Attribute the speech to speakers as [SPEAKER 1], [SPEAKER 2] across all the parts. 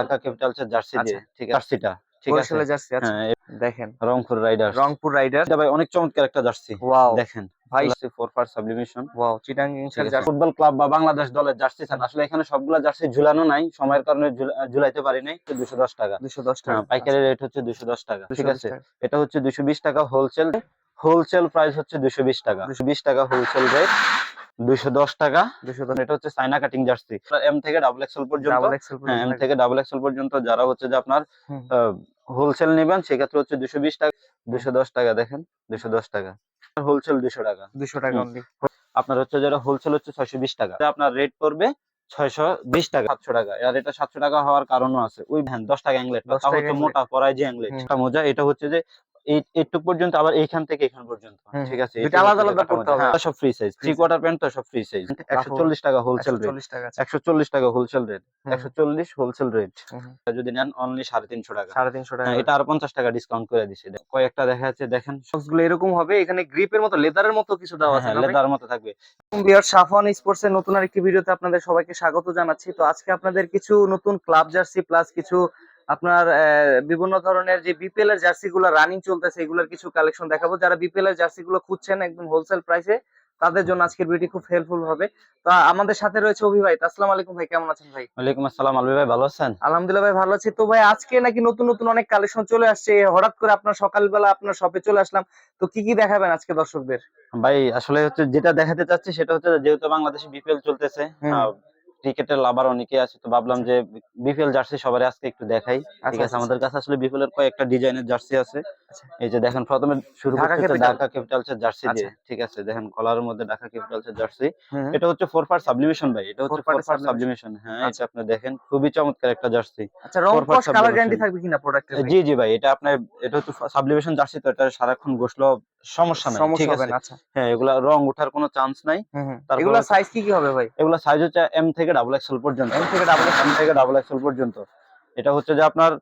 [SPEAKER 1] Dhaka Capitals এর jersey দিয়ে।
[SPEAKER 2] আচ্ছা।
[SPEAKER 1] ঠিক আছে? জার্সিটা। ঠিক আছে?
[SPEAKER 2] জার্সি আচ্ছা
[SPEAKER 1] হ্যাঁ
[SPEAKER 2] দেখেন।
[SPEAKER 1] রংপুর রাইডার
[SPEAKER 2] রংপুর রাইডার
[SPEAKER 1] এটা ভাই অনেক চমৎকার একটা জার্সি।
[SPEAKER 2] ওয়াও।
[SPEAKER 1] দেখেন।
[SPEAKER 2] ভাই
[SPEAKER 1] four part sublimation
[SPEAKER 2] wow Chittagong
[SPEAKER 1] football club বা বাংলাদেশ দলের জার্সি চান আসলে এখানে সবগুলা জার্সি ঝুলানো নাই সময়ের কারণে ঝুলাইতে পারি নাই দুশো দশ টাকা।
[SPEAKER 2] 210 টাকা।
[SPEAKER 1] হ্যাঁ, পাইকারি রেট হচ্ছে দুশো দশ টাকা ঠিক আছে? এটা হচ্ছে দুশো বিশ টাকা হোলসেল হোলসেল প্রাইস হচ্ছে দুশো বিশ টাকা। দুশো বিশ টাকা হোলসেল রেট দুশো দশ টাকা।
[SPEAKER 2] 210
[SPEAKER 1] এটা হচ্ছে চাইনা কাটিং জার্সি এম থেকে ডাবল এক্সেল পর্যন্ত। হ্যাঁ এম থেকে। ডাবল এক্সেল পর্যন্ত যারা হচ্ছে যে আপনার। হোলসেল নেবেন সেক্ষেত্রে হচ্ছে দুশো বিশ টাকা। দুশো দশ টাকা দেখেন দুশো দশ টাকা। হোলসেল দুশো টাকা।
[SPEAKER 2] 200 টাকা।
[SPEAKER 1] আপনার হচ্ছে যেটা হোলসেল হচ্ছে ছয়শো বিশ টাকা। আপনার রেট পড়বে ছয়শো বিশ টাকা সাতশো টাকা। আর এটা সাতশো টাকা হওয়ার কারণও আছে। ওই হ্যাঁ দশ টাকা অ্যাংলেট
[SPEAKER 2] 10
[SPEAKER 1] তা
[SPEAKER 2] টাকা
[SPEAKER 1] হচ্ছে
[SPEAKER 2] anglet।
[SPEAKER 1] মোটা পরায় যে অ্যাংলেট মোজা এটা হচ্ছে যে এইটুক পর্যন্ত আবার এইখান থেকে এখান পর্যন্ত। ঠিক আছে? এটা
[SPEAKER 2] আলাদা আলাদা করতে হবে।
[SPEAKER 1] হ্যাঁ, সব free size three quarter pant তো সব ফ্রি সাইজ একশো চল্লিশ টাকা হোলসেল রেট
[SPEAKER 2] 140 টাকা
[SPEAKER 1] হোলসেল রেট
[SPEAKER 2] হুম,
[SPEAKER 1] একশো চল্লিশ হোলসেল রেট। যদি নেন অনলি সাড়ে তিনশো টাকা।
[SPEAKER 2] 350 টাকা।
[SPEAKER 1] হ্যাঁ, এটা আর পঞ্চাশ টাকা ডিসকাউন্ট করে দিছে। কয়েকটা দেখা যাচ্ছে দেখেন।
[SPEAKER 2] সক্সগুলো এরকম হবে এখানে গ্রিপের মতো লেদারের মতো কিছু দেওয়া আছে ভাই?
[SPEAKER 1] মতো থাকবে।
[SPEAKER 2] বিয়ার সাফওয়ান স্পোর্টস এর নতুন আরেকটি ভিডিওতে আপনাদের সবাইকে স্বাগত জানাচ্ছি। তো আজকে আপনাদের কিছু নতুন ক্লাব জার্সি প্লাস কিছু আপনার বিভিন্ন ধরনের যে বিপিএল এর জার্সি গুলো রানিং চলতেছে এগুলোর কিছু কালেকশন দেখাবো। যারা বিপিএল এর জার্সি গুলো খুঁজছেন একদম হোলসেল প্রাইসে তাদের জন্য আজকের ভিডিও খুব হেল্পফুল হবে। তো আমাদের সাথে রয়েছে অভি ভাই। আসসালামু আলাইকুম ভাই কেমন আছেন ভাই?
[SPEAKER 1] ওয়ালাইকুম আসসালাম আলবি ভাই ভালো আছেন?
[SPEAKER 2] আলহামদুলিল্লাহ ভাই ভালো আছি। তো ভাই আজকে নাকি নতুন নতুন অনেক কালেকশন চলে আসছে। হঠাৎ করে আপনার সকালবেলা আপনার শপে চলে আসলাম। তো কি কি দেখাবেন আজকে দর্শকদের?
[SPEAKER 1] ভাই আসলে হচ্ছে যেটা দেখাতে চাচ্ছি সেটা হচ্ছে যেহেতু বাংলাদেশে বিপিএল চলতেছে। ক্রিকেটের লাভার অনেকে আছে তো ভাবলাম যে বিপিএল জার্সি সবার আজকে একটু দেখাই। ঠিক
[SPEAKER 2] আচ্ছা,
[SPEAKER 1] আছে
[SPEAKER 2] আচ্ছা।
[SPEAKER 1] আমাদের কাছে আসলে বিপিএল এর কয়েকটা ডিজাইনের জার্সি আছে।
[SPEAKER 2] আচ্ছা।
[SPEAKER 1] এই যে দেখেন প্রথমে শুরু করতে। ঢাকা ক্যাপিটালস এর জার্সি দিয়ে।
[SPEAKER 2] আচ্ছা।
[SPEAKER 1] ঠিক আছে দেখেন কলারের মধ্যে ঢাকা ক্যাপিটালস এর জার্সি এটা হচ্ছে ফোর পার্ট সাবলিমেশন ভাই এটা হচ্ছে ফোর পার্ট সাবলিমেশন হ্যাঁ
[SPEAKER 2] আচ্ছা।
[SPEAKER 1] এটা আপনি দেখেন খুবই চমৎকার একটা জার্সি
[SPEAKER 2] আচ্ছা রং কস কালার গ্যারান্টি থাকবে কিনা প্রোডাক্টের
[SPEAKER 1] জি জি ভাই এটা আপনার এটা হচ্ছে সাবলিমেশন জার্সি তো এটা সারাক্ষণ বসলেও সমস্যা নাই। ঠিক আছে?
[SPEAKER 2] আচ্ছা।
[SPEAKER 1] হ্যাঁ এগুলা রং ওঠার কোনো চান্স নাই।
[SPEAKER 2] এগুলা সাইজ কি কি হবে ভাই?
[SPEAKER 1] এগুলো সাইজ হচ্ছে এম থেকে ডাবল এক্সেল পর্যন্ত
[SPEAKER 2] এম থেকে ডাবল
[SPEAKER 1] এম থেকে ডাবল এক্সেল পর্যন্ত। এটা হচ্ছে যে আপনার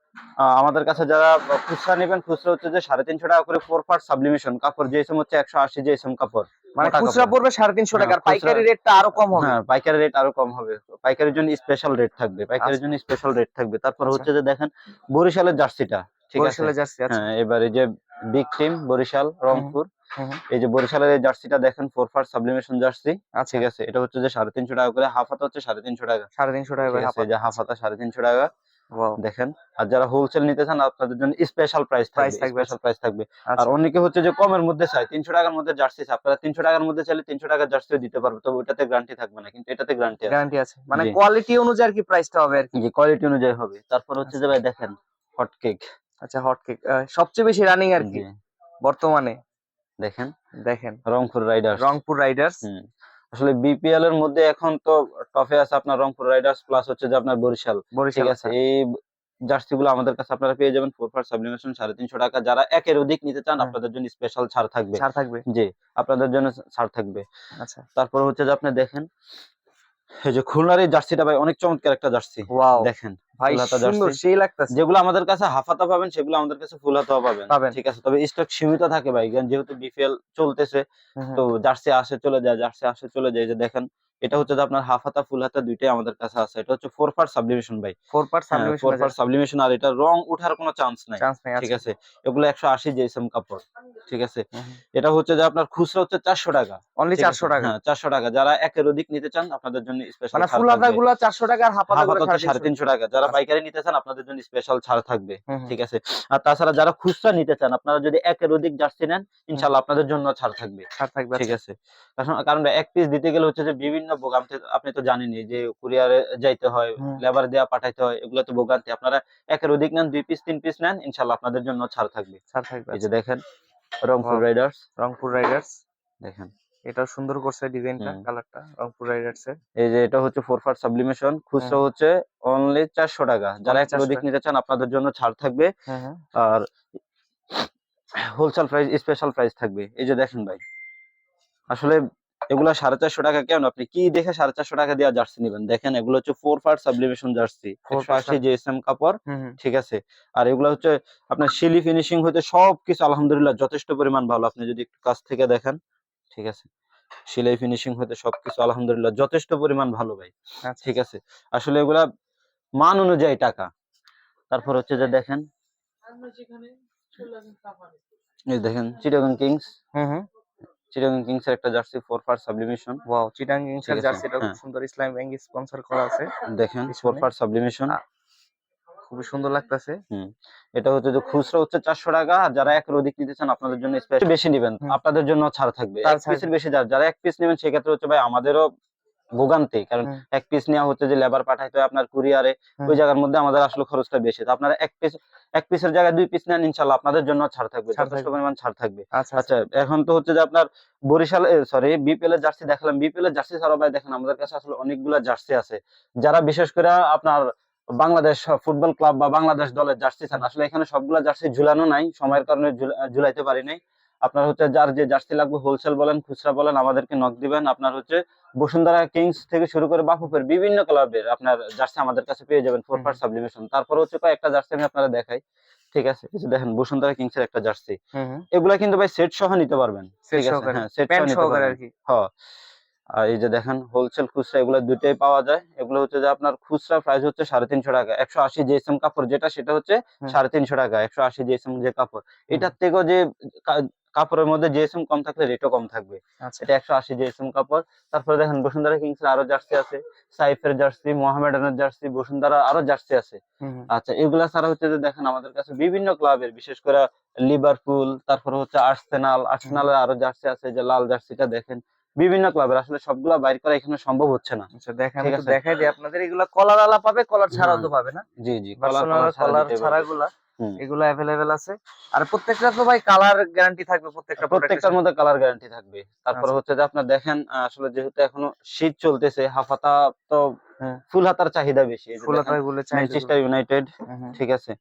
[SPEAKER 1] আমাদের কাছে যারা খুচরা নেবেন খুচরা হচ্ছে যে সাড়ে তিনশো টাকা করে ফোর পার্ট সাবলিমেশন কাপড় যে হচ্ছে একশো আশি যে কাপড়
[SPEAKER 2] মানে খুচরা পড়বে সাড়ে তিনশো টাকা
[SPEAKER 1] হ্যাঁ,
[SPEAKER 2] পাইকারি রেটটা আরও কম হবে।
[SPEAKER 1] হ্যাঁ পাইকারি রেট আরও কম হবে। পাইকারির জন্য স্পেশাল রেট থাকবে পাইকারির
[SPEAKER 2] আচ্ছা।
[SPEAKER 1] জন্য স্পেশাল রেট থাকবে। তারপর
[SPEAKER 2] আচ্ছা।
[SPEAKER 1] হচ্ছে যে দেখেন বরিশালের জার্সিটা ঠিক আছে?
[SPEAKER 2] বরিশালের জার্সি আচ্ছা।
[SPEAKER 1] হ্যাঁ এবার এই যে বিগ টিম বরিশাল রংপুর। এই যে বরিশালের এই জার্সিটা দেখেন ফোর পার্ট সাবলিমেশন জার্সি।
[SPEAKER 2] আচ্ছা।
[SPEAKER 1] ঠিক আছে এটা হচ্ছে যে সাড়ে তিনশো টাকা করে হাফ হাতা হচ্ছে সাড়ে তিনশো টাকা।
[SPEAKER 2] সাড়ে তিনশো টাকা ভাই
[SPEAKER 1] যে হাফ হাতা সাড়ে তিনশো টাকা। দেখেন আর যারা হোলসেল নিতে চান আপনাদের জন্য স্পেশাল প্রাইস থাকবে স্পেশাল প্রাইস থাকবে। আর
[SPEAKER 2] আচ্ছা
[SPEAKER 1] অনেকে হচ্ছে যে কমের মধ্যে চাই তিনশো টাকার মধ্যে জার্সি। আপনারা তিনশো টাকার মধ্যে চাইলে তিনশো টাকার জার্সিও দিতে পারবে তবে ওটাতে গ্যারান্টি থাকবে না কিন্তু এটাতে গ্যারান্টি আছে।
[SPEAKER 2] গ্যারান্টি আছে। মানে কোয়ালিটি অনুযায়ী আর কি প্রাইসটা হবে আর কি।
[SPEAKER 1] কোয়ালিটি অনুযায়ী হবে। তারপর হচ্ছে যে ভাই দেখেন হট কেক
[SPEAKER 2] আচ্ছা হট কেক সবচেয়ে বেশি রানিং আর কি বর্তমানে।
[SPEAKER 1] দেখেন?
[SPEAKER 2] দেখেন।
[SPEAKER 1] রংপুর রাইডার্স
[SPEAKER 2] রংপুর রাইডার্স
[SPEAKER 1] আসলে বিপিএল এর মধ্যে এখন তো টপে আছে আপনার রংপুর রাইডার্স প্লাস হচ্ছে যে আপনার বরিশাল। ঠিক আছে? এই জার্সি গুলো আমাদের কাছে আপনারা পেয়ে যাবেন ফোর ফার সাবলিমেশন সাড়ে তিনশো টাকা। যারা একের অধিক নিতে চান আপনাদের জন্য স্পেশাল ছাড় থাকবে।
[SPEAKER 2] ছাড় থাকবে।
[SPEAKER 1] জি আপনাদের জন্য ছাড় থাকবে।
[SPEAKER 2] আচ্ছা।
[SPEAKER 1] তারপর হচ্ছে যে আপনি দেখেন এই যে খুলনার এই জার্সিটা ভাই অনেক চমৎকার একটা জার্সি। দেখেন
[SPEAKER 2] ভাই সুন্দর সেই লাগতেছে।
[SPEAKER 1] যেগুলো আমাদের কাছে হাফাতা পাবেন সেগুলো আমাদের কাছে ফুল হাতা পাবেন। ঠিক আছে তবে স্টক সীমিত থাকে ভাই যেহেতু বিপিএল চলতেছে। তো জার্সি আসে চলে যায় জার্সি আসে চলে যায়। যে দেখেন এটা হচ্ছে যে আপনার হাফ হাতা ফুল হাতা দুইটাই আমাদের কাছে আছে। এটা হচ্ছে ফোর পার্ট সাবলিমেশন ভাই।
[SPEAKER 2] Four part
[SPEAKER 1] four
[SPEAKER 2] sublimation
[SPEAKER 1] part sublimation আর এটা রং উঠার কোনো চান্স নাই।
[SPEAKER 2] চান্স নেই
[SPEAKER 1] ঠিক
[SPEAKER 2] আচ্ছা।
[SPEAKER 1] আছে? এগুলো একশো আশি জেসএম কাপড়। ঠিক আছে। এটা হচ্ছে যে আপনার খুচরা হচ্ছে চারশো টাকা।
[SPEAKER 2] অনলি
[SPEAKER 1] ঠিক আছে?
[SPEAKER 2] চারশো টাকা।
[SPEAKER 1] হ্যাঁ চারশো টাকা। যারা একের অধিক নিতে চান আপনাদের জন্য স্পেশাল
[SPEAKER 2] মানে ফুল হাতা গুলো চারশো টাকা আর হাফ হাতা হাফগুলো
[SPEAKER 1] হাতা হচ্ছে সাড়ে তিনশো টাকা। যারা
[SPEAKER 2] আচ্ছা।
[SPEAKER 1] পাইকারি নিতে চান আপনাদের জন্য স্পেশাল ছাড় থাকবে। ঠিক আছে? আর তাছাড়া যারা খুচরা নিতে চান আপনারা যদি একের অধিক জার্সি নেন ইনশাল্লাহ আপনাদের জন্য ছাড় থাকবে।
[SPEAKER 2] ছাড় থাকবে
[SPEAKER 1] ঠিক
[SPEAKER 2] আচ্ছা।
[SPEAKER 1] আছে? কারণ- কারণ এক পিস দিতে গেলে হচ্ছে যে বিভিন্ন ভোগান্তি আপনি তো জানেনই যে কুরিয়ারে যাইতে হয় লেবার দেওয়া পাঠাইতে হয় এগুলো তো ভোগান্তি। আপনারা একের অধিক নেন দুই পিস তিন পিস নেন ইনশাল্লাহ আপনাদের জন্য ছাড় থাকবে।
[SPEAKER 2] ছাড় থাকবে
[SPEAKER 1] এই যে
[SPEAKER 2] আচ্ছা।
[SPEAKER 1] দেখেন রংপুর রাইডার্স
[SPEAKER 2] রংপুর রাইডার্স
[SPEAKER 1] দেখেন।
[SPEAKER 2] এটা সুন্দর করছে ডিজাইনটা। কালারটা রংপুর রাইডার্স এর
[SPEAKER 1] এই যে এটা হচ্ছে ফোর পার্ট সাবলিমেশন খুচরা হচ্ছে অনলি চারশো টাকা। যারা একের অধিক নিতে চান আপনাদের জন্য ছাড় থাকবে।
[SPEAKER 2] হ্যাঁ হ্যাঁ।
[SPEAKER 1] আর হোলসেল প্রাইস স্পেশাল প্রাইস থাকবে। এই যে দেখেন ভাই আসলে এগুলা সাড়ে চারশো টাকা কেন আপনি কি দেখে সাড়ে চারশো টাকা দিয়ে জার্সি নেবেন? দেখেন এগুলো হচ্ছে ফোর পার্ট সাবলিমেশন জার্সি। একশো
[SPEAKER 2] part
[SPEAKER 1] আশি কাপড়। ঠিক আছে? আর এগুলো হচ্ছে আপনার শিলি ফিনিশিং হতে সবকিছু আলহামদুলিল্লাহ যথেষ্ট পরিমাণ ভালো। আপনি যদি একটু কাছ থেকে দেখেন ঠিক আছে? সেলাই ফিনিশিং হতে সবকিছু আলহামদুলিল্লাহ যথেষ্ট পরিমাণ ভালো ভাই
[SPEAKER 2] আচ্ছা।
[SPEAKER 1] ঠিক আছে? আসলে এগুলা মান অনুযায়ী টাকা। তারপর হচ্ছে যে দেখেন এই দেখেন চিটাগং কিংস
[SPEAKER 2] হুম হুম।
[SPEAKER 1] চিটাগং কিংস এর একটা jersey four part sublimation
[SPEAKER 2] wow Chittagong কিংসের জার্সিটা খুব
[SPEAKER 1] হ্যাঁ।
[SPEAKER 2] সুন্দর ইসলাম ব্যাংক স্পন্সর করা আছে।
[SPEAKER 1] দেখেন ফোর
[SPEAKER 2] ফার
[SPEAKER 1] পার্ট সাবলিমেশন
[SPEAKER 2] খুবই সুন্দর লাগতেছে।
[SPEAKER 1] এটা হচ্ছে যে খুচরা হচ্ছে চারশো টাকা আর যারা একের অধিক নিতে চান আপনাদের জন্য স্পেশাল বেশি নেবেন। আপনাদের জন্য ছাড় থাকবে। এক পিসের বেশি যার যারা এক পিস নেবেন সেক্ষেত্রে হচ্ছে ভাই আমাদেরও ভোগান্তি। কারণ এক পিস নেওয়া হচ্ছে যে লেবার পাঠাইতে হয় আপনার কুরিয়ারে ওই জায়গার মধ্যে আমাদের আসলে খরচটা বেশি। তো আপনারা এক পিস এক পিসের জায়গায় দুই পিস নেন ইনশাল্লাহ আপনাদের জন্য ছাড় থাকবে। যথেষ্ট পরিমাণ ছাড় থাকবে।
[SPEAKER 2] আচ্ছা আচ্ছা।
[SPEAKER 1] আচ্ছা এখন তো হচ্ছে যে আপনার বরিশাল সরি বিপিএল এর জার্সি দেখালাম। বিপিএল এর জার্সি ছাড়াও ভাই দেখেন আমাদের কাছে আসলে অনেকগুলো জার্সি আছে। যারা বিশেষ করে আপনার বাংলাদেশ ফুটবল ক্লাব বা বাংলাদেশ দলের জার্সি চান আসলে এখানে সবগুলা জার্সি ঝুলানো নাই। সময়ের কারণে ঝুলাইতে পারি নাই। আপনার হচ্ছে যার যে জার্সি লাগবে হোলসেল বলেন খুচরা বলেন আমাদেরকে নক দিবেন। আপনার হচ্ছে বসুন্ধরা কিংস থেকে শুরু করে বাফুফের বিভিন্ন ক্লাবের আপনার জার্সি আমাদের কাছে পেয়ে যাবেন ফোর। Part sublimation. তারপর হচ্ছে কয়েকটা জার্সি আমি আপনারা দেখাই। ঠিক আছে? কিছু দেখেন বসুন্ধরা কিংস এর একটা জার্সি। এগুলা কিন্তু ভাই সেট সহ নিতে পারবেন। ঠিক আছে? হ্যাঁ সেট সহ নিতে পারবেন।
[SPEAKER 2] আর কি?
[SPEAKER 1] হ্যাঁ। আর এই যে দেখেন হোলসেল খুচরা এগুলো দুইটাই পাওয়া যায়। এগুলো হচ্ছে যে আপনার খুচরা প্রাইস হচ্ছে সাড়ে তিনশো টাকা। একশো আশি জিএসএম কাপড় যেটা সেটা হচ্ছে সাড়ে তিনশো টাকা একশো আশি জিএসএম যে কাপড়। এটার থেকেও যে কাপড়ের মধ্যে জিএসএম কম থাকলে রেটও কম থাকবে।
[SPEAKER 2] আচ্ছা।
[SPEAKER 1] এটা একশো আশি জিএসএম কাপড়। তারপরে দেখেন বসুন্ধরা কিংস আরও জার্সি আছে সাইফের জার্সি মোহামেডানের জার্সি বসুন্ধরা আরও জার্সি আছে। আচ্ছা এগুলা ছাড়া হচ্ছে যে দেখেন আমাদের কাছে বিভিন্ন ক্লাবের বিশেষ করে লিভারপুল তারপরে হচ্ছে আর্সেনাল আর্সেনালের আরও জার্সি আছে যে লাল জার্সিটা দেখেন। বিভিন্ন ক্লাবের আসলে সবগুলা বাইর করা এখানে সম্ভব হচ্ছে না।
[SPEAKER 2] আচ্ছা দেখেন। দেখাই দিই আপনাদের। এগুলা কলার আলা পাবে কলার ছাড়াও তো। পাবে না।
[SPEAKER 1] জি জি
[SPEAKER 2] কলার ছাড়া গুলা এগুলো অ্যাভেলেবেল আছে। আর প্রত্যেকটা তো ভাই কালার গ্যারান্টি থাকবে প্রত্যেকটা
[SPEAKER 1] প্রত্যেকটার মধ্যে কালার গ্যারান্টি থাকবে। তারপরে
[SPEAKER 2] আচ্ছা।
[SPEAKER 1] হচ্ছে যে আপনার দেখেন আসলে যেহেতু এখনও শীত চলতেছে হাফাতা তো
[SPEAKER 2] হ্যাঁ।
[SPEAKER 1] ফুল হাতার চাহিদা বেশি।
[SPEAKER 2] ফুল
[SPEAKER 1] দেখেন,
[SPEAKER 2] হাতা গুলো
[SPEAKER 1] ম্যানচেস্টার ইউনাইটেড ঠিক আছে?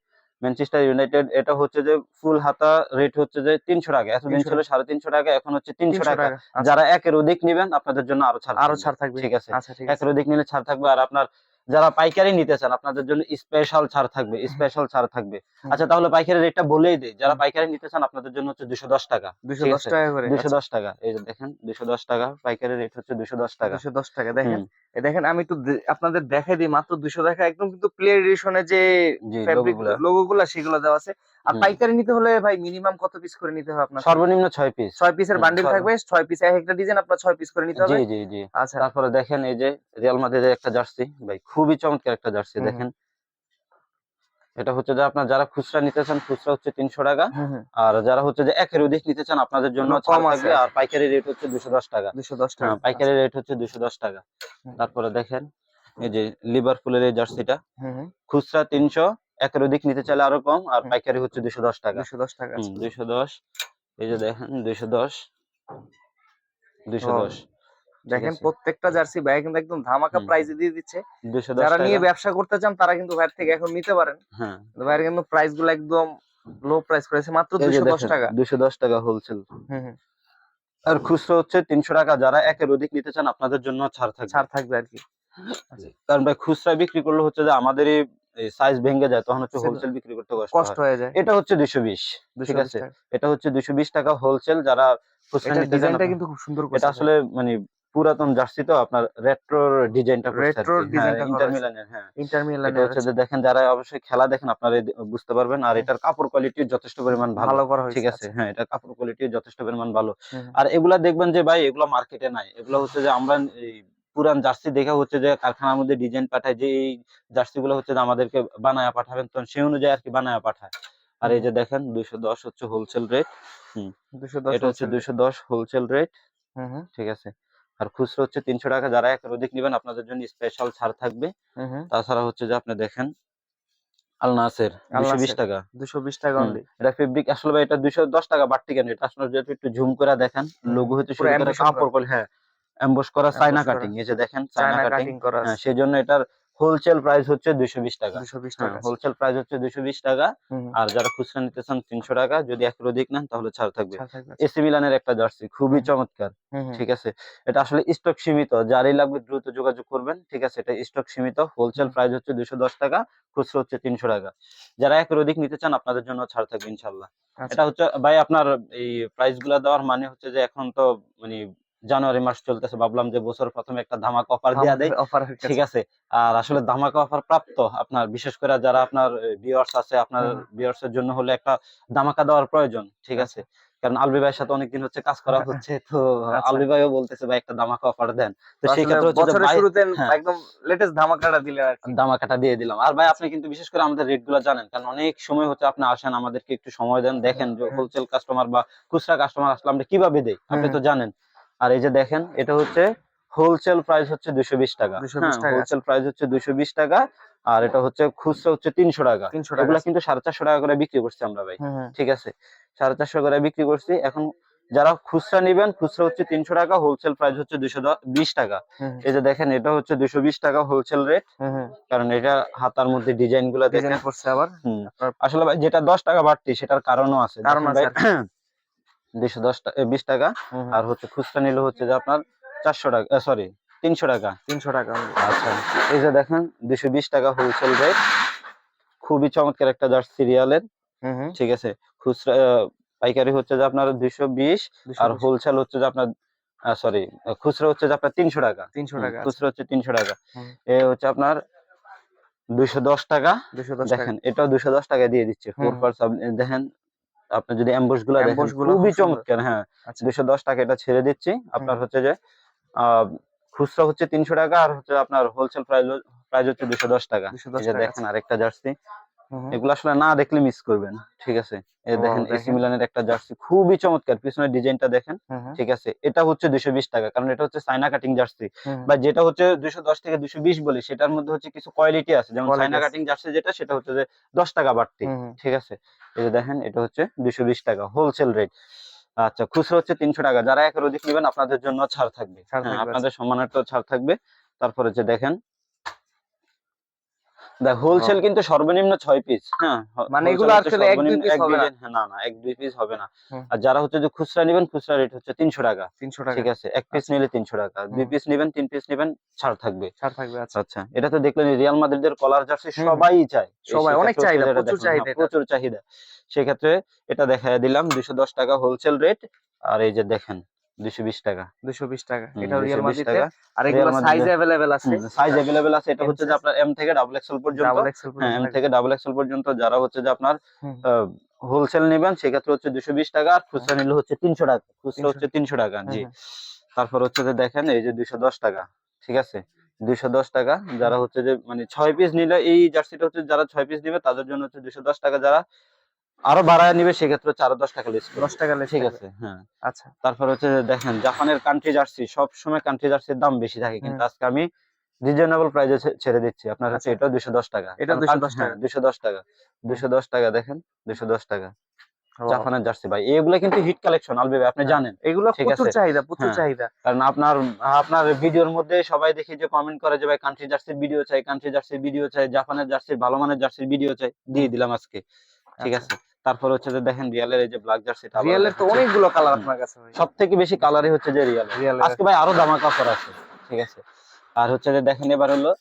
[SPEAKER 1] ম্যানচেস্টার ইউনাইটেড এটা হচ্ছে যে ফুল হাতা রেট হচ্ছে যে তিনশো টাকা। এতদিন ছিল সাড়ে তিনশো টাকা এখন হচ্ছে তিনশো টাকা।
[SPEAKER 2] আচ্ছা,
[SPEAKER 1] যারা একের অধিক নিবেন আপনাদের জন্য আরও ছাড় আরও
[SPEAKER 2] ছাড় থাকবে।
[SPEAKER 1] ঠিক আছে।
[SPEAKER 2] আচ্ছা ঠিক আছে।
[SPEAKER 1] একের অধিক নিলে ছাড় থাকবে। আর আপনার যারা পাইকারি নিতে চান আপনাদের জন্য স্পেশাল ছাড় থাকবে স্পেশাল ছাড় থাকবে। আচ্ছা তাহলে পাইকারি রেটটা বলেই দেই যারা। পাইকারি নিতে চান আপনাদের জন্য হচ্ছে দুশো দশ টাকা।
[SPEAKER 2] দুশো দশ। টাকা করে
[SPEAKER 1] দুশো দশ টাকা এই যে দেখেন দুশো দশ টাকা পাইকারি রেট হচ্ছে দুশো দশ টাকা।
[SPEAKER 2] দুশো দশ টাকা দেখেন এই দেখেন আমি একটু আপনাদের দেখাই দিই মাত্র দুশো টাকা একদম কিন্তু প্লেয়ার এডিশনের যে
[SPEAKER 1] জি
[SPEAKER 2] ফ্যাব্রিক লোগো গুলা সেগুলো দেওয়া আছে। আর পাইকারি নিতে হলে ভাই মিনিমাম কত পিস করে নিতে হবে আপনার?
[SPEAKER 1] সর্বনিম্ন ছয় পিস
[SPEAKER 2] ছয় পিসের বান্ডিল থাকবে ছয় পিস এক একটা ডিজাইন আপনার ছয় পিস করে নিতে হবে।
[SPEAKER 1] জি জি। জি
[SPEAKER 2] আচ্ছা।
[SPEAKER 1] তারপরে দেখেন এই যে রিয়াল মাদ্রিদের একটা জার্সি ভাই খুবই চমৎকার একটা জার্সি দেখেন। এটা হচ্ছে যে আপনার যারা খুচরা নিতে চান খুচরা হচ্ছে তিনশো টাকা। আর যারা হচ্ছে যে একের অধিক নিতে চান আপনাদের জন্য। আর পাইকারি রেট হচ্ছে দুশো দশ টাকা।
[SPEAKER 2] দুশো দশ টাকা।
[SPEAKER 1] হ্যাঁ, পাইকারি রেট হচ্ছে দুশো দশ টাকা। তারপরে দেখেন এই যে লিভারপুলের এই জার্সিটা। খুচরা তিনশো একের অধিক নিতে চাইলে আরও কম। আর পাইকারি হচ্ছে দুশো দশ টাকা।
[SPEAKER 2] দুশো দশ টাকা।
[SPEAKER 1] দুইশো দশ এই যে দেখেন দুইশো দশ। দুইশো
[SPEAKER 2] ও,
[SPEAKER 1] দশ।
[SPEAKER 2] দেখেন প্রত্যেকটা জার্সি ভাই কিন্তু একদম ধামাকা
[SPEAKER 1] হুম।
[SPEAKER 2] প্রাইসে দিয়ে দিচ্ছে।
[SPEAKER 1] দশ
[SPEAKER 2] যারা নিয়ে ব্যবসা করতে চান তারা কিন্তু ভাইয়ের থেকে এখন নিতে পারেন।
[SPEAKER 1] হ্যাঁ।
[SPEAKER 2] ভাইয়ের কিন্তু প্রাইসগুলো একদম লো প্রাইস করেছে মাত্র দুশো দশ টাকা।
[SPEAKER 1] দুইশো দশ টাকা হোলসেল আর খুচরো হচ্ছে তিনশো টাকা। যারা একের অধিক নিতে চান আপনাদের জন্য ছাড় থাকবে।
[SPEAKER 2] ছাড় থাকবে আর কি।
[SPEAKER 1] কারণ ভাই খুচরা বিক্রি করলে হচ্ছে যে আমাদেরই সাইজ ভেঙে যায় তখন হচ্ছে হোলসেল বিক্রি করতে কষ্ট
[SPEAKER 2] কষ্ট
[SPEAKER 1] হয়ে।
[SPEAKER 2] যায়।
[SPEAKER 1] এটা হচ্ছে দুইশো বিশ ঠিক আছে? এটা হচ্ছে দুইশো বিশ টাকা হোলসেল যারা
[SPEAKER 2] ডিজাইনটা কিন্তু খুব সুন্দর
[SPEAKER 1] এটা আসলে মানে পুরাতন জার্সি তো আপনার রেট্রো ডিজাইনটা
[SPEAKER 2] Retro design টা করা
[SPEAKER 1] ইন্টার মিলানের হ্যাঁ।
[SPEAKER 2] ইন্টার মিলানের
[SPEAKER 1] হচ্ছে যে দেখেন যারা অবশ্যই খেলা দেখেন আপনারা বুঝতে পারবেন। আর এটার কাপড় কোয়ালিটি যথেষ্ট পরিমাণ ভালো।
[SPEAKER 2] করা হয়েছে
[SPEAKER 1] ঠিক আছে? হ্যাঁ এটা কাপড় কোয়ালিটি যথেষ্ট পরিমাণ ভালো। আর এগুলা দেখবেন যে ভাই এগুলো মার্কেটে নাই। এগুলো হচ্ছে যে আমরা এই পুরান জার্সি দেখে হচ্ছে যে কারখানার মধ্যে ডিজাইন পাঠায় যে এই জার্সি গুলো হচ্ছে যে আমাদেরকে বানায়া পাঠাবেন তো সেই অনুযায়ী আর কি বানায়া পাঠায়। আর এই যে দেখেন দুইশো দশ হচ্ছে হোলসেল রেট
[SPEAKER 2] দশ
[SPEAKER 1] এটা হচ্ছে দুইশো দশ হোলসেল রেট
[SPEAKER 2] হুম হুম।
[SPEAKER 1] ঠিক আছে? আর খুচরো হচ্ছে তিনশো টাকা। যারা একের অধিক নেবেন আপনাদের জন্য স্পেশাল ছাড় থাকবে। তাছাড়া হচ্ছে যে আপনি দেখেন সেজন্য নাসের দুশো বিশ টাকা।
[SPEAKER 2] দুশো বিশ টাকা অনলি
[SPEAKER 1] এটা ফেব্রিক আসলে ভাই এটা দশ টাকা বাড়তি কেন এটা আসলে যেহেতু একটু ঝুম করে দেখেন লোগো হতে শুরু করে। কাপড় হ্যাঁ এমবোস করা চায়না কাটিং এই যে দেখেন চায়না
[SPEAKER 2] চায়না
[SPEAKER 1] কাটিং
[SPEAKER 2] কাটিং করা
[SPEAKER 1] হ্যাঁ সেই জন্য এটার হোলসেল প্রাইস হচ্ছে দুইশো বিশ টাকা। হ্যাঁ
[SPEAKER 2] টাকা।
[SPEAKER 1] হোলসেল প্রাইস হচ্ছে দুইশো বিশ টাকা। আর যারা খুচরা নিতে চান তিনশো টাকা যদি একের অধিক নেন তাহলে ছাড় থাকবে। এসি মিলানের একটা জার্সি খুবই চমৎকার ঠিক আছে? এটা আসলে স্টক সীমিত যারই লাগবে দ্রুত যোগাযোগ করবেন ঠিক আছে? এটা স্টক সীমিত হোলসেল প্রাইস হচ্ছে দুশো দশ টাকা খুচরো হচ্ছে তিনশো টাকা। যারা একের অধিক নিতে চান আপনাদের জন্য ছাড় থাকবে ইনশাল্লাহ
[SPEAKER 2] আচ্ছা।
[SPEAKER 1] এটা হচ্ছে ভাই আপনার এই প্রাইসগুলা দেওয়ার মানে হচ্ছে যে এখন তো মানে জানুয়ারি মাস চলতেছে ভাবলাম যে বছর প্রথমে একটা ধামাকা অফার দেওয়া দেয়
[SPEAKER 2] অফার
[SPEAKER 1] ঠিক আছে? আর আসলে ধামাকা অফার প্রাপ্ত আপনার বিশেষ করে যারা আপনার ভিউয়ার্স আছে আপনার। ভিউয়ার্স এর জন্য হলে একটা ধামাকা দেওয়ার প্রয়োজন ঠিক আছে? কারণ আলবি ভাইয়ের সাথে অনেকদিন হচ্ছে কাজ করা হচ্ছে তো
[SPEAKER 2] আচ্ছা।
[SPEAKER 1] আলবি ভাইও বলতেছে ভাই একটা ধামাকা অফার দেন। তো সেই ক্ষেত্রে হচ্ছে
[SPEAKER 2] বছরের শুরুতে
[SPEAKER 1] হ্যাঁ।
[SPEAKER 2] একদম লেটেস্ট ধামাকাটা দিলেন আর
[SPEAKER 1] ধামাকাটা দিয়ে দিলাম। আর ভাই আপনি কিন্তু বিশেষ করে আমাদের রেটগুলো জানেন কারণ অনেক সময় হচ্ছে আপনি আসেন আমাদেরকে একটু সময় দেন দেখেন যে হোলসেল কাস্টমার বা খুচরা কাস্টমার আসলে আমরা কীভাবে দেই আপনি তো জানেন। আর এই যে দেখেন এটা হচ্ছে হোলসেল প্রাইস হচ্ছে দুশো বিশ টাকা। হোলসেল প্রাইস হচ্ছে দুশো বিশ টাকা আর এটা হচ্ছে খুচরা হচ্ছে তিনশো টাকা।
[SPEAKER 2] তিনশো টাকা।
[SPEAKER 1] এগুলা কিন্তু সাড়ে চারশো টাকা করে বিক্রি করছি আমরা ভাই।
[SPEAKER 2] হুম, হুম।
[SPEAKER 1] ঠিক আছে? সাড়ে চারশো করে বিক্রি করছি। এখন যারা খুচরা নিবেন খুচরা হচ্ছে তিনশো টাকা হোলসেল প্রাইস হচ্ছে দুশো বিশ টাকা। এই যে দেখেন এটা হচ্ছে দুশো বিশ টাকা হোলসেল রেট। কারণ এটা হাতার মধ্যে ডিজাইনগুলা দেখেন।
[SPEAKER 2] করছে আবার।
[SPEAKER 1] হুম। আসলে ভাই যেটা দশ টাকা বাড়তি সেটার কারণও আছে।
[SPEAKER 2] কারণ আছে
[SPEAKER 1] দুইশো দশ টাকা বিশ টাকা। আর হচ্ছে খুচরা নিলে হচ্ছে যে আপনার চারশো টাকা সরি তিনশো টাকা।
[SPEAKER 2] তিনশো টাকা।
[SPEAKER 1] আচ্ছা এই যে দেখেন দুশো বিশ টাকা হোলসেল রেট খুবই চমৎকার একটা জার্সি সিরিয়ালের। ঠিক আছে খুচরা পাইকারি হচ্ছে যে আপনার দুইশো বিশ আর হোলসেল হচ্ছে যে আপনার সরি খুচরা হচ্ছে যে আপনার তিনশো টাকা।
[SPEAKER 2] তিনশো টাকা
[SPEAKER 1] খুচরা হচ্ছে তিনশো টাকা। এ হচ্ছে আপনার দুইশো দশ টাকা।
[SPEAKER 2] দুশো দশ টাকা।
[SPEAKER 1] দেখেন এটাও দুশো দশ টাকা দিয়ে দিচ্ছে। দেখেন আপনি যদি
[SPEAKER 2] অ্যাম্বুশগুলা
[SPEAKER 1] খুবই চমৎকার হ্যাঁ।
[SPEAKER 2] আচ্ছা।
[SPEAKER 1] দুশো দশ টাকা এটা ছেড়ে দিচ্ছি। আপনার হচ্ছে যে আহ, খুচরা হচ্ছে তিনশো টাকা আর হচ্ছে আপনার হোলসেল প্রাইস প্রাইস হচ্ছে দুশো দশ টাকা।
[SPEAKER 2] 210
[SPEAKER 1] এই যে
[SPEAKER 2] টাকা
[SPEAKER 1] দেখেন আরেকটা জার্সি। এগুলো আসলে না দেখলে মিস করবেন ঠিক আছে? এই দেখেন এসি মিলানের একটা জার্সি খুবই চমৎকার পিছনের ডিজাইনটা দেখেন। ঠিক আছে? এটা হচ্ছে দুশো বিশ টাকা কারণ এটা হচ্ছে সাইনা কাটিং জার্সি বা যেটা হচ্ছে দুশো দশ থেকে দুশো বিশ বলি সেটার মধ্যে হচ্ছে কিছু কোয়ালিটি আছে। যেমন সাইনা কাটিং জার্সি যেটা সেটা হচ্ছে যে দশ টাকা বাড়তি। ঠিক আছে? এই যে দেখেন এটা হচ্ছে দুশো বিশ টাকা হোলসেল রেট আচ্ছা খুচরা হচ্ছে তিনশো টাকা যারা একের অধিক নেবেন আপনাদের জন্য ছাড় থাকবে। হ্যাঁ,
[SPEAKER 2] থাকবে,
[SPEAKER 1] আপনাদের সম্মানার্থ ছাড় থাকবে। তারপরে যে দেখেন দেখ হোলসেল কিন্তু সর্বনিম্ন ছয় পিস হ্যাঁ
[SPEAKER 2] মানে এগুলো আসলে এক দুই
[SPEAKER 1] সর্বনিম্ন
[SPEAKER 2] piece
[SPEAKER 1] এক
[SPEAKER 2] হবে না?
[SPEAKER 1] না না এক দুই পিস হবে না। আর যারা হচ্ছে যে খুচরা নেবেন খুচরা রেট হচ্ছে তিনশো টাকা।
[SPEAKER 2] তিনশো টাকা।
[SPEAKER 1] ঠিক আছে এক পিস নিলে তিনশো টাকা। দুই পিস নেবেন তিন পিস নেবেন ছাড় থাকবে।
[SPEAKER 2] ছাড় থাকবে আচ্ছা।
[SPEAKER 1] আচ্ছা এটা তো দেখলেন রিয়াল মাদ্রিদের কলার জার্সি সবাই চায়।
[SPEAKER 2] সবাই, অনেক চাহিদা, প্রচুর চাহিদা
[SPEAKER 1] হ্যাঁ, প্রচুর চাহিদা। সেক্ষেত্রে এটা দেখা দিলাম দুশো দশ টাকা হোলসেল রেট আর এই যে দেখেন দুশো বিশ টাকা।
[SPEAKER 2] দুশো বিশ টাকা। এটা রিয়াল
[SPEAKER 1] 220
[SPEAKER 2] আর এগুলো সাইজ অ্যাভেলেবেল আছে।
[SPEAKER 1] সাইজ অ্যাভেলেবেল আছে। এটা হচ্ছে যে আপনার এম থেকে ডাবল এক্সেল পর্যন্ত।
[SPEAKER 2] ডাবল এক্সেল
[SPEAKER 1] হ্যাঁ এম থেকে ডাবল এক্সেল পর্যন্ত যারা হচ্ছে যে আপনার হোলসেল নেবেন সেক্ষেত্রে হচ্ছে দুশো বিশ টাকা আর খুচরা নিলে হচ্ছে তিনশো টাকা। খুচরা হচ্ছে তিনশো। টাকা জি। তারপর হচ্ছে যে দেখেন এই যে দুইশো দশ টাকা ঠিক আছে? দুইশো দশ টাকা যারা হচ্ছে যে মানে ছয় পিস নিলে এই জার্সিটা হচ্ছে যারা ছয় পিস নিবে তাদের জন্য হচ্ছে দুইশো দশ টাকা যারা আরও বাড়ায় নিবে সেক্ষেত্রে হচ্ছে আরও দশ টাকা লেস
[SPEAKER 2] দশ টাকা লিস্ট
[SPEAKER 1] ঠিক আছে হ্যাঁ।
[SPEAKER 2] আচ্ছা।
[SPEAKER 1] তারপর হচ্ছে দেখেন জাপানের কান্ট্রি জার্সি সব সময় কান্ট্রি জার্সির দাম বেশি থাকে কিন্তু আজকে আমি রিজনেবল প্রাইসে ছেড়ে দিচ্ছি। আপনার কাছে
[SPEAKER 2] আচ্ছা।
[SPEAKER 1] এটা দুশো দশ টাকা।
[SPEAKER 2] এটা 210 টাকা।
[SPEAKER 1] দুশো দশ টাকা। দুশো দশ টাকা দেখেন দুশো দশ টাকা। জাপানের জার্সি ভাই। এগুলো কিন্তু হিট কালেকশন আলবে আপনি
[SPEAKER 2] হ্যাঁ।
[SPEAKER 1] জানেন।
[SPEAKER 2] এগুলো প্রচুর চাহিদা প্রচুর
[SPEAKER 1] হ্যাঁ।
[SPEAKER 2] চাহিদা।
[SPEAKER 1] কারণ আপনার আপনার ভিডিওর মধ্যে সবাই দেখি যে কমেন্ট করে যে ভাই কান্ট্রি জার্সির ভিডিও চাই কান্ট্রি জার্সির ভিডিও চাই জাপানের জার্সির ভালো মানের জার্সির ভিডিও চাই দিয়ে দিলাম আজকে। ঠিক
[SPEAKER 2] আচ্ছা।
[SPEAKER 1] আছে? তারপর হচ্ছে যে দেখেন রিয়ালের এই যে ব্ল্যাক জার্সিটা
[SPEAKER 2] রিয়েলের তো অনেকগুলো কালার আপনার কাছে
[SPEAKER 1] সব থেকে বেশি কালারই হচ্ছে যে রিয়াল আজকে ভাই আরও দামা কাপড় আছে। ঠিক আছে? আর হচ্ছে যে দেখেন এবার হলো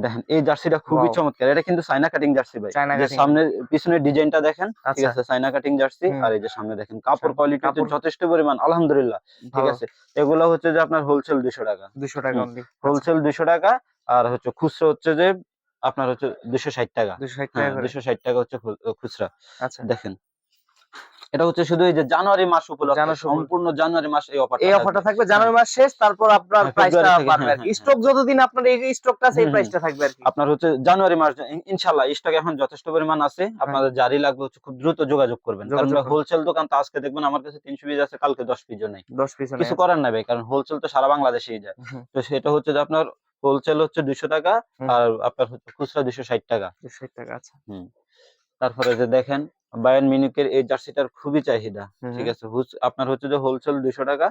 [SPEAKER 1] দেখেন এই জার্সিটা খুবই চমৎকার। এটা কিন্তু সাইনা কাটিং জার্সি ভাই। যে সামনে পিছনের ডিজাইনটা দেখেন ঠিক
[SPEAKER 2] আচ্ছা।
[SPEAKER 1] আছে সাইনা কাটিং জার্সি। আর এই যে সামনে দেখেন কাপড় কোয়ালিটি
[SPEAKER 2] কাপড়-
[SPEAKER 1] যথেষ্ট পরিমাণ আলহামদুলিল্লাহ ঠিক আছে। এগুলো হচ্ছে যে আপনার হোলসেল দুশো টাকা।
[SPEAKER 2] দুশো টাকা অনলি
[SPEAKER 1] হোলসেল দুশো টাকা আর হচ্ছে খুচরা হচ্ছে যে আপনার হচ্ছে দুশো ষাট টাকা।
[SPEAKER 2] দুশো ষাট
[SPEAKER 1] হ্যাঁ
[SPEAKER 2] টাকা করে।
[SPEAKER 1] দুশো ষাট টাকা হচ্ছে খুচরা।
[SPEAKER 2] আচ্ছা।
[SPEAKER 1] দেখেন এটা হচ্ছে শুধু এই যে জানুয়ারি মাস উপলক্ষে সম্পূর্ণ জানুয়ারি মাস এই অফার
[SPEAKER 2] এই অফারটা থাকবে জানুয়ারি মাস শেষ তারপর আপনার
[SPEAKER 1] হ্যাঁ,
[SPEAKER 2] প্রাইসটা
[SPEAKER 1] হ্যাঁ,
[SPEAKER 2] আর কি।
[SPEAKER 1] হ্যাঁ,
[SPEAKER 2] স্টক যতদিন আপনার এই স্টকটা আছে এই
[SPEAKER 1] হুম, হুম।
[SPEAKER 2] প্রাইসটা থাকবে আর কি।
[SPEAKER 1] আপনার হচ্ছে জানুয়ারি মাস ইন- ইনশাল্লাহ স্টক এখন যথেষ্ট পরিমাণ আছে। আপনাদের জারি লাগবে হচ্ছে খুব দ্রুত যোগাযোগ করবেন। কারণ
[SPEAKER 2] করবেন।
[SPEAKER 1] হোলসেল দোকান তো আজকে দেখবেন আমার কাছে তিনশো পিস আছে কালকে দশ পিসও নেই।
[SPEAKER 2] দশ পিস
[SPEAKER 1] কিছু করার নাই ভাই কারণ হোলসেল তো সারা বাংলাদেশেই যায়। তো সেটা হচ্ছে যে আপনার হোলসেল হচ্ছে দুশো টাকা আর আপনার হচ্ছে খুচরা দুশো ষাট টাকা।
[SPEAKER 2] দুশো ষাট টাকা আচ্ছা।
[SPEAKER 1] তারপরে যে দেখেন বায়ান মিনিকের এই জার্সিটার খুবই চাহিদা ঠিক আছে? আপনার হচ্ছে যে হোলসেল দুশো টাকা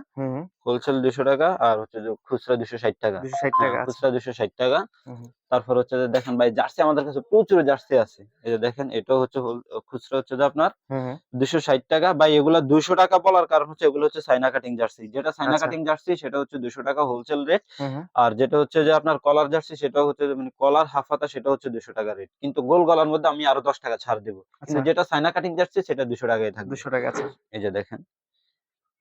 [SPEAKER 1] হোলসেল দুশো টাকা আর হচ্ছে যে খুচরা দুশো ষাট টাকা। হ্যাঁ,
[SPEAKER 2] আচ্ছা।
[SPEAKER 1] খুচরা দুশো ষাট টাকা।
[SPEAKER 2] হুম, হুম।
[SPEAKER 1] তারপর হচ্ছে যে দেখেন ভাই জার্সি আমাদের কাছে প্রচুর জার্সি আছে। এই যে দেখেন এটাও হচ্ছে খুচরা হচ্ছে যে আপনার। দুশো ষাট টাকা। বা এগুলা দুশো টাকা বলার কারণ হচ্ছে এগুলো হচ্ছে সাইনা কাটিং জার্সি। যেটা সাইনা
[SPEAKER 2] আচ্ছা।
[SPEAKER 1] কাটিং জার্সি সেটা হচ্ছে দুশো টাকা হোলসেল রেট। আর যেটা হচ্ছে যে আপনার কলার জার্সি সেটা হচ্ছে যে মানে কলার হাফ হাতা সেটা হচ্ছে দুশো টাকা রেট। কিন্তু গোল গলার মধ্যে আমি আরও দশ টাকা ছাড় দেবো।
[SPEAKER 2] আচ্ছা।
[SPEAKER 1] যেটা সাইনা কাটিং যাচ্ছে সেটা দুশো টাকায় থাকবে।
[SPEAKER 2] দুশো টাকা আছে।
[SPEAKER 1] এই যে দেখেন।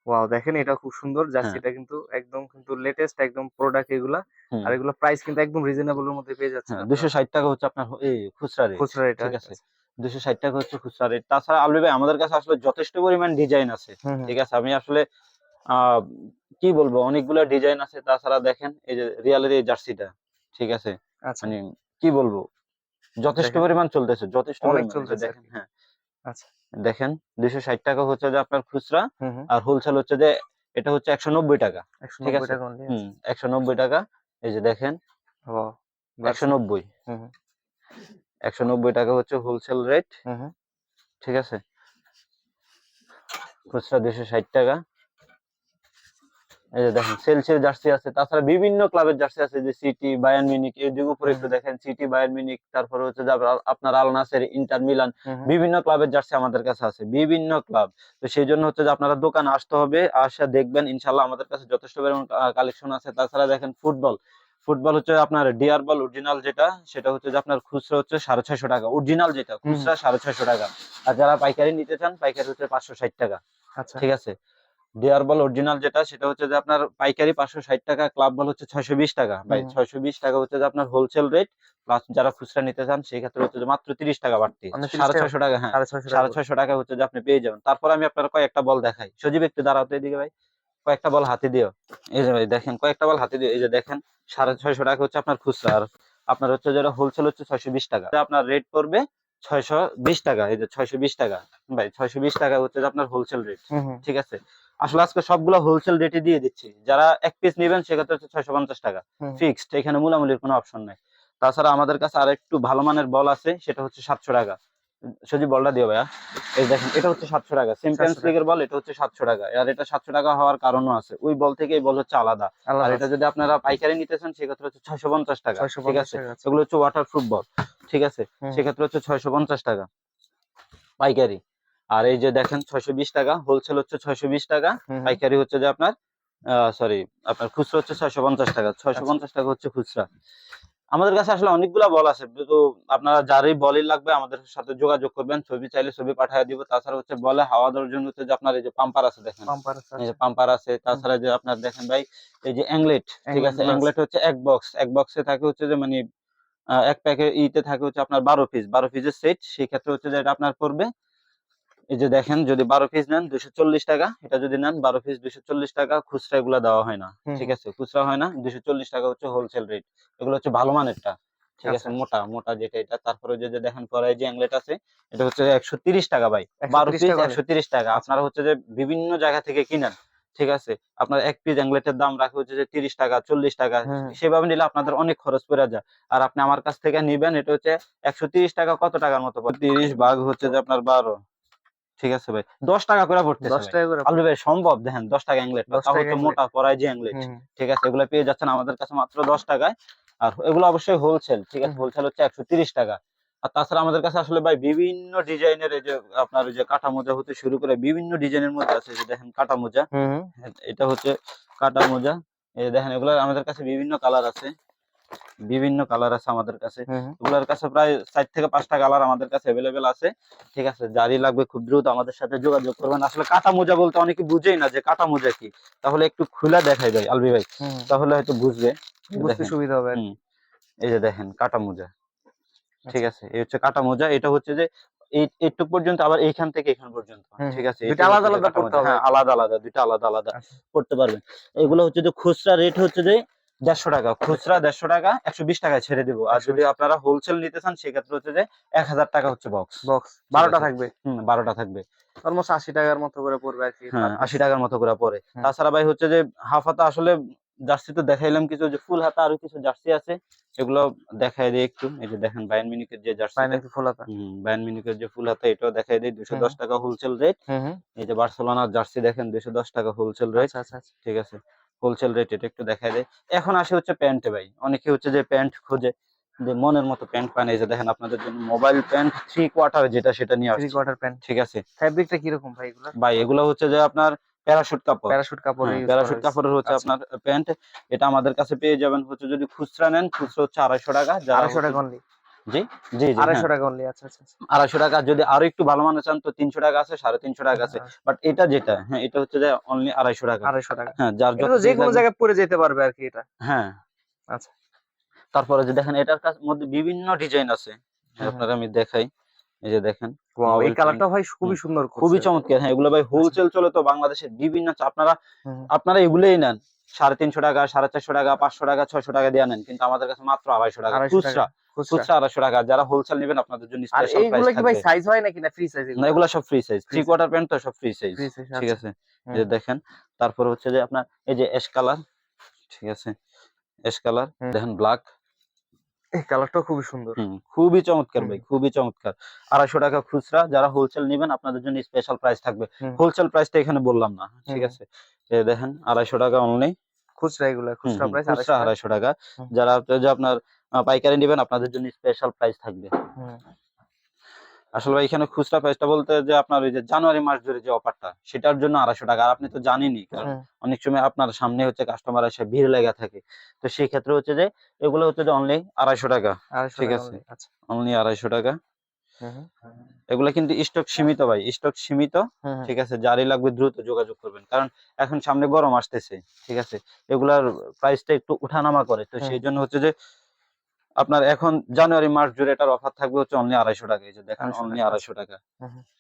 [SPEAKER 2] ওয়াও দেখেন এটা খুব সুন্দর।
[SPEAKER 1] হ্যাঁ।
[SPEAKER 2] জার্সিটা কিন্তু একদম কিন্তু লেটেস্ট একদম প্রোডাক্ট এগুলা। আর এগুলো প্রাইস কিন্তু একদম রিজনেবল এর মধ্যে পেয়ে
[SPEAKER 1] হ্যাঁ
[SPEAKER 2] আপনারা।
[SPEAKER 1] দুশো ষাট টাকা হচ্ছে আপনার এই খুচরা রেট
[SPEAKER 2] খুচরা এটা
[SPEAKER 1] ঠিক আছে? দুশো ষাট টাকা হচ্ছে খুচরা রেট তাছাড়া আলবি ভাই আমাদের কাছে আসলে যথেষ্ট পরিমাণ ডিজাইন আছে। ঠিক আছে? আমি আসলে আহ কি বলব? অনেকগুলো ডিজাইন আছে। তাছাড়া দেখেন এই যে রিয়ালের এই জার্সিটা ঠিক আছে?
[SPEAKER 2] আচ্ছা।
[SPEAKER 1] মানে কি বলব? যথেষ্ট পরিমাণ চলতেছে যথেষ্ট
[SPEAKER 2] অনেক
[SPEAKER 1] পরিমাণ।
[SPEAKER 2] চলতেছে
[SPEAKER 1] দেখেন হ্যাঁ।
[SPEAKER 2] আচ্ছা।
[SPEAKER 1] দেখেন দুইশো ষাট টাকা হচ্ছে যে আপনার খুচরা আর হোলসেল হচ্ছে যে এটা হচ্ছে একশো নব্বই টাকা ঠিক আছে। হুম একশো নব্বই টাকা। এই যে দেখেন একশো নব্বই। একশো নব্বই টাকা হচ্ছে হোলসেল রেট ঠিক আছে? খুচরা দুশো ষাট টাকা। এই যে দেখেন সেলসের জার্সি আছে তাছাড়া বিভিন্ন ক্লাবের জার্সি আছে যে সিটি বায়ার্ন মিউনিক এই দিকে উপরে একটু দেখেন সিটি বায়ার্ন মিউনিক তারপরে হচ্ছে আপনার- আল নাসের ইন্টার মিলান। বিভিন্ন ক্লাবের জার্সি আমাদের কাছে আছে বিভিন্ন ক্লাব তো সেই জন্য হচ্ছে যে আপনারা দোকানে আসতে হবে আসা দেখবেন ইনশাল্লাহ আমাদের কাছে যথেষ্ট পরিমাণ কালেকশন আছে। তাছাড়া দেখেন ফুটবল ফুটবল হচ্ছে আপনার ডিয়ার বল অরিজিনাল যেটা সেটা হচ্ছে যে আপনার খুচরা হচ্ছে সাড়ে ছয়শো টাকা অরিজিনাল যেটা খুচরা সাড়ে ছয়শো টাকা। আর যারা পাইকারি নিতে চান পাইকারি হচ্ছে পাঁচশো ষাট টাকা
[SPEAKER 2] আচ্ছা।
[SPEAKER 1] ঠিক আছে? ডিয়ার বল অরিজিনাল যেটা সেটা হচ্ছে যে আপনার পাইকারি পাঁচশো ষাট টাকা ক্লাব বল হচ্ছে ছয়শো বিশ টাকা। ভাই ছয়শো বিশ টাকা হচ্ছে যে আপনার হোলসেল রেট প্লাস যারা খুচরা নিতে চান সেই ক্ষেত্রে হচ্ছে যে মাত্র তিরিশ টাকা বাড়তি।
[SPEAKER 2] মানে 30
[SPEAKER 1] সাড়ে ছয়শো টাকা হ্যাঁ।
[SPEAKER 2] সাড়ে ছয়শো টাকা
[SPEAKER 1] হচ্ছে যে আপনি পেয়ে যাবেন। তারপর আমি আপনার কয়েকটা বল দেখাই। সজীব একটু দাঁড়াও তো এদিকে ভাই। কয়েকটা বল হাতে দিও। এই যে ভাই দেখেন কয়েকটা বল হাতে দিও। এই যে দেখেন সাড়ে ছয়শো টাকা হচ্ছে আপনার খুচরা আর আপনার হচ্ছে যেটা হোলসেল হচ্ছে ছয়শো বিশ টাকা। আপনার রেট পড়বে ছয়শো বিশ টাকা। এই যে ছয়শো বিশ টাকা। ভাই ছয়শো বিশ টাকা হচ্ছে যে আপনার হোলসেল রেট ঠিক আছে? আসলে আজকে সবগুলো হোলসেল রেটে দিয়ে দিচ্ছি। যারা এক পিস নেবেন সেক্ষেত্রে হচ্ছে ছয়শো পঞ্চাশ টাকা। ফিক্সড এখানে মূলামূলির কোনো অপশন নাই। তাছাড়া আমাদের কাছে আর একটু ভালো মানের বল আছে সেটা হচ্ছে সাতশো টাকা। সজি বলটা দিও ভাইয়া। এই দেখেন এটা হচ্ছে সাতশো টাকা। চ্যাম্পিয়ন্স লিগের বল এটা হচ্ছে সাতশো টাকা। আর এটা সাতশো টাকা হওয়ার কারণও আছে। ওই বল থেকে এই বল হচ্ছে আলাদা। আর এটা যদি আপনারা পাইকারি নিতে চান সেক্ষেত্রে হচ্ছে ছয়শো পঞ্চাশ টাকা। ঠিক আছে? এগুলো হচ্ছে ওয়াটার প্রুফ বল। ঠিক আছে? সেক্ষেত্রে হচ্ছে ছয়শো পঞ্চাশ টাকা। পাইকারি। আর এই যে দেখেন ছয়শো বিশ টাকা হোলসেল হচ্ছে ছয়শো বিশ টাকা। পাইকারি হচ্ছে যে আপনার সরি আপনার খুচরা হচ্ছে ছয়শো পঞ্চাশ টাকা ছয়শো
[SPEAKER 2] আচ্ছা।
[SPEAKER 1] পঞ্চাশ টাকা হচ্ছে খুচরা আমাদের কাছে আসলে অনেকগুলা বল আছে তো আপনারা যারই বলই লাগবে আমাদের সাথে যোগাযোগ করবেন ছবি চাইলে ছবি পাঠিয়ে দিব তাছাড়া হচ্ছে বলে হাওয়া দেওয়ার জন্য হচ্ছে যে আপনার এই যে পাম্পার আছে দেখেন
[SPEAKER 2] পাম্পার আছে,
[SPEAKER 1] এই যে
[SPEAKER 2] আচ্ছা।
[SPEAKER 1] পাম্পার আছে তাছাড়া যে আপনার দেখেন ভাই এই যে অ্যাংলেট ঠিক আছে অ্যাংলেট হচ্ছে এক বক্স এক বক্সে থাকে হচ্ছে যে মানে এক প্যাকেট ইতে থাকে হচ্ছে আপনার বারো পিস বারো পিসের সেট সেই ক্ষেত্রে হচ্ছে যে এটা আপনার পড়বে এই যে দেখেন যদি বারো পিস নেন দুশো চল্লিশ টাকা এটা যদি নেন বারো পিস দুশো চল্লিশ টাকা খুচরা এগুলা দেওয়া হয় না ঠিক আছে? খুচরা হয় না দুশো চল্লিশ টাকা হচ্ছে হোলসেল রেট এগুলো হচ্ছে ভালো মানেরটা ঠিক আছে?
[SPEAKER 2] আচ্ছা।
[SPEAKER 1] মোটা মোটা যেটা এটা তারপরে যে যে দেখেন পরে যে অ্যাংলেট আছে এটা হচ্ছে একশো তিরিশ টাকা ভাই বারো পিস একশো তিরিশ টাকা আপনারা হচ্ছে যে বিভিন্ন জায়গা থেকে কিনেন ঠিক আছে? আপনার এক পিস অ্যাংলেটের দাম রাখে হচ্ছে যে তিরিশ টাকা চল্লিশ টাকা সেভাবে নিলে আপনাদের অনেক খরচ পড়ে যায় আর আপনি আমার কাছ থেকে নিবেন এটা হচ্ছে একশো তিরিশ টাকা কত টাকার মতো? পড়ে তিরিশ ভাগ হচ্ছে যে আপনার বারো ঠিক আছে ভাই। দশ টাকা করে পড়তেছে
[SPEAKER 2] দশ। টাকা করে
[SPEAKER 1] আলু ভাই সম্ভব? দেখেন দশ টাকা অ্যাংলেট
[SPEAKER 2] 10
[SPEAKER 1] তাও মোটা পরাই যে অ্যাংলেট। ঠিক আছে এগুলো পেয়ে যাচ্ছেন আমাদের কাছে মাত্র দশ টাকায়। আর এগুলো অবশ্যই হোলসেল ঠিক আছে হোলসেল হচ্ছে একশো তিরিশ টাকা। আর তাছাড়া আমাদের কাছে আসলে ভাই বিভিন্ন ডিজাইনের এই যে আপনার ওই যে কাটা মোজা হতে শুরু করে বিভিন্ন ডিজাইনের মধ্যে আছে যে দেখেন কাটা মোজা। হ্যাঁ, এটা হচ্ছে কাটা মোজা। এই দেখেন এগুলো আমাদের কাছে বিভিন্ন কালার আছে। বিভিন্ন কালার আছে আমাদের কাছে।
[SPEAKER 2] হুম হুম।
[SPEAKER 1] এগুলোর কাছে প্রায় চার থেকে পাঁচটা কালার আমাদের কাছে অ্যাভেলেবেল আছে। ঠিক আছে যারই লাগবে খুব দ্রুত আমাদের সাথে যোগাযোগ করবেন। আসলে কাটা মোজা বলতে অনেকে বুঝেই না যে কাটা মোজা কি। তাহলে একটু খুলে দেখাই ভাই আলবি ভাই।
[SPEAKER 2] হুম।
[SPEAKER 1] তাহলে হয়তো বুঝবে।
[SPEAKER 2] বুঝতে সুবিধা হবে।
[SPEAKER 1] এই যে দেখেন কাটা মোজা। ঠিক আছে এই হচ্ছে কাটা মোজা। এটা হচ্ছে যে এই এইটুক পর্যন্ত আবার এইখান থেকে এখান পর্যন্ত। ঠিক আছে এইটা
[SPEAKER 2] আলাদা আলাদা করতে হবে।
[SPEAKER 1] হ্যাঁ আলাদা আলাদা দুইটা আলাদা আলাদা
[SPEAKER 2] আচ্ছা।
[SPEAKER 1] করতে পারবেন। এগুলো হচ্ছে যে খুচরা রেট হচ্ছে যে দেড়শো টাকা খুচরা দেড়শো টাকা একশো বিশ টাকায় ছেড়ে দিব। আর যদি আপনারা হোলসেল নিতে চান সেক্ষেত্রে হচ্ছে যে এক হাজার টাকা হচ্ছে বক্স
[SPEAKER 2] বক্স বারোটা থাকবে?
[SPEAKER 1] হম বারোটা থাকবে।
[SPEAKER 2] অলমোস্ট আশি টাকার মতো করে পড়বে আর কি
[SPEAKER 1] হ্যাঁ আশি টাকার মতো করে পরে
[SPEAKER 2] হুম।
[SPEAKER 1] তাছাড়া ভাই হচ্ছে যে হাফ হাতা আসলে জার্সি তো দেখাইলাম কিছু যে ফুল হাতা আরও কিছু জার্সি আছে। এগুলো দেখাই দিই একটু। এই যে দেখেন বায়ান মিনিকের যে জার্সি
[SPEAKER 2] ফুলাতা
[SPEAKER 1] হম বায়ান মিনিকের যে ফুল হাতা এটাও দেখাই দিই। দুশো দশ টাকা হোলসেল রেট এই যে বার্সেলোনার জার্সি দেখেন দুশো দশ টাকা হোলসেল রেট
[SPEAKER 2] আচ্ছা আচ্ছা আচ্ছা।
[SPEAKER 1] ঠিক আছে। হোলসেল রেট এটা একটু দেখাই দেয়। এখন আসে হচ্ছে প্যান্টে ভাই। অনেকে হচ্ছে যে প্যান্ট খোঁজে যে মনের মতো প্যান্ট পান এই যে দেখেন আপনাদের জন্য মোবাইল প্যান্ট থ্রি কোয়ার্টার যেটা সেটা নিয়ে
[SPEAKER 2] থ্রি কোয়ার্টার প্যান্ট
[SPEAKER 1] ঠিক আছে?
[SPEAKER 2] ফ্যাব্রিকটা কীরকম ভাই এগুলো?
[SPEAKER 1] ভাই এগুলো হচ্ছে যে আপনার প্যারাশুট কাপড়।
[SPEAKER 2] প্যারাশুট কাপড়ে
[SPEAKER 1] হ্যাঁ,
[SPEAKER 2] use
[SPEAKER 1] প্যারাশুট কাপড়ের হচ্ছে
[SPEAKER 2] আচ্ছা।
[SPEAKER 1] আপনার প্যান্ট এটা আমাদের কাছে পেয়ে যাবেন হচ্ছে যদি খুচরা নেন খুচরা হচ্ছে আড়াইশো টাকা।
[SPEAKER 2] আড়াইশো টাকা অনলি
[SPEAKER 1] জি? জি জি
[SPEAKER 2] আড়াইশো। টাকা অনলি আচ্ছা আচ্ছা আচ্ছা।
[SPEAKER 1] আড়াইশো টাকা যদি আরও একটু ভালো মানের চান তো তিনশো টাকা আছে সাড়ে তিনশো টাকা আছে।
[SPEAKER 2] হ্যাঁ,
[SPEAKER 1] বাট এটা যেটা হ্যাঁ এটা হচ্ছে যে অনলি আড়াইশো টাকা।
[SPEAKER 2] আড়াইশো টাকা।
[SPEAKER 1] হ্যাঁ যার
[SPEAKER 2] এটা যে কোনো জায়গায় পরে যেতে পারবে আর কি এটা।
[SPEAKER 1] হ্যাঁ।
[SPEAKER 2] আচ্ছা।
[SPEAKER 1] তারপরে যে দেখেন এটার কাছ- মধ্যে বিভিন্ন ডিজাইন আছে। আপনারা আমি দেখাই। এই যে দেখেন
[SPEAKER 2] এই কালারটা ভাই খুবই সুন্দর
[SPEAKER 1] খুবই চমৎকার। হ্যাঁ এগুলো ভাই হোলসেল চলে তো বাংলাদেশের বিভিন্ন আপনারা আপনারা এগুলোই নেন। সাড়ে তিনশো টাকা সাড়ে চারশো টাকা পাঁচশো টাকা ছয়শো টাকা দিয়ে নেন কিন্তু আমাদের কাছে মাত্র আড়াইশো টাকা।
[SPEAKER 2] 250
[SPEAKER 1] খুচরা
[SPEAKER 2] খুচরা।
[SPEAKER 1] আড়াইশো টাকা যারা হোলসেল নেবেন আপনাদের জন্য
[SPEAKER 2] এইগুলো কি ভাই সাইজ হয় নাকি না ফ্রি সাইজ
[SPEAKER 1] না এগুলো সব free size three quarter pant তো সব ফ্রি সাইজ ঠিক আছে? যে দেখেন তারপর হচ্ছে যে আপনার এই যে এস কালার ঠিক আছে? এস কালার দেখেন ব্ল্যাক
[SPEAKER 2] এই কালারটাও খুবই সুন্দর।
[SPEAKER 1] খুবই চমৎকার ভাই খুবই চমৎকার। আড়াইশো টাকা খুচরা যারা হোলসেল নেবেন আপনাদের জন্য স্পেশাল প্রাইস থাকবে। হোলসেল প্রাইসটা এখানে বললাম না ঠিক আছে? দেখেন আড়াইশো টাকা অনলি
[SPEAKER 2] খুচরা এগুলো খুচরা প্রাইস
[SPEAKER 1] আড়াইশো টাকা। যারা যে আপনার পাইকারি নেবেন আপনাদের জন্য স্পেশাল প্রাইস থাকবে। আসলে ভাই এখানে খুচরা প্রাইসটা বলতে যে আপনার ওই যে জানুয়ারি মাস ধরে যে অফারটা সেটার জন্য আড়াইশো টাকা। আর আপনি তো জানেনই কারণ অনেক সময় আপনার সামনে হচ্ছে কাস্টমার এসে ভিড় লেগে থাকে। তো সেই ক্ষেত্রে হচ্ছে যে এগুলো হচ্ছে যে অনলি আড়াইশো টাকা। ঠিক আছে।
[SPEAKER 2] আচ্ছা।
[SPEAKER 1] অনলি আড়াইশো টাকা।
[SPEAKER 2] হুম,
[SPEAKER 1] এগুলো কিন্তু স্টক সীমিত ভাই স্টক সীমিত। ঠিক আছে? যারই লাগবে দ্রুত যোগাযোগ করবেন। কারণ এখন সামনে গরম আসতেছে ঠিক আছে? এগুলার প্রাইসটা একটু উঠানামা করে। তো সেই জন্য হচ্ছে যে আপনার এখন জানুয়ারি মাস জুড়ে এটার অফার থাকবে হচ্ছে অনলি আড়াইশো টাকা। এই যে দেখেন
[SPEAKER 2] 250
[SPEAKER 1] অনলি আড়াইশো টাকা।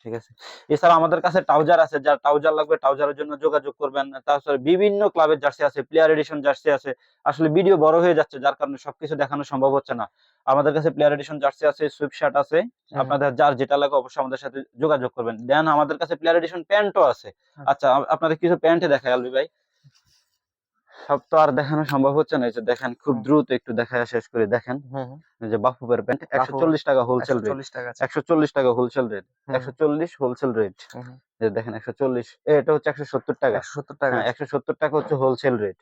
[SPEAKER 1] ঠিক আছে? এছাড়া আমাদের কাছে টাউজার আছে যার টাউজার লাগবে টাউজারের জন্য যোগাযোগ করবেন। তাছাড়া বিভিন্ন ক্লাবের জার্সি আছে প্লেয়ার এডিশন জার্সি আছে। আসলে ভিডিও বড় হয়ে যাচ্ছে যার কারণে সবকিছু দেখানো সম্ভব হচ্ছে না। আমাদের কাছে প্লেয়ার এডিশন জার্সি আছে সুইপ শার্ট আছে। আপনাদের যার যেটা লাগে অবশ্যই আমাদের সাথে যোগাযোগ করবেন। দেন আমাদের কাছে প্লেয়ার এডিশন প্যান্টও আছে। আচ্ছা। আপনাদের কিছু প্যান্টে দেখায় আলবি ভাই। সব তো আর দেখানো সম্ভব হচ্ছে না এই যে দেখেন খুব দ্রুত একটু দেখা শেষ করে দেখেন। যে বাফুবের প্যান্ট একশো চল্লিশ টাকা হোলসেল রেট
[SPEAKER 2] 140 টাকা আছে।
[SPEAKER 1] একশো চল্লিশ টাকা হোলসেল রেট একশো চল্লিশ হোলসেল রেট। যে দেখেন একশো চল্লিশ এটা হচ্ছে একশো সত্তর টাকা।
[SPEAKER 2] 170 টাকা
[SPEAKER 1] হ্যাঁ একশো সত্তর টাকা হচ্ছে হোলসেল রেট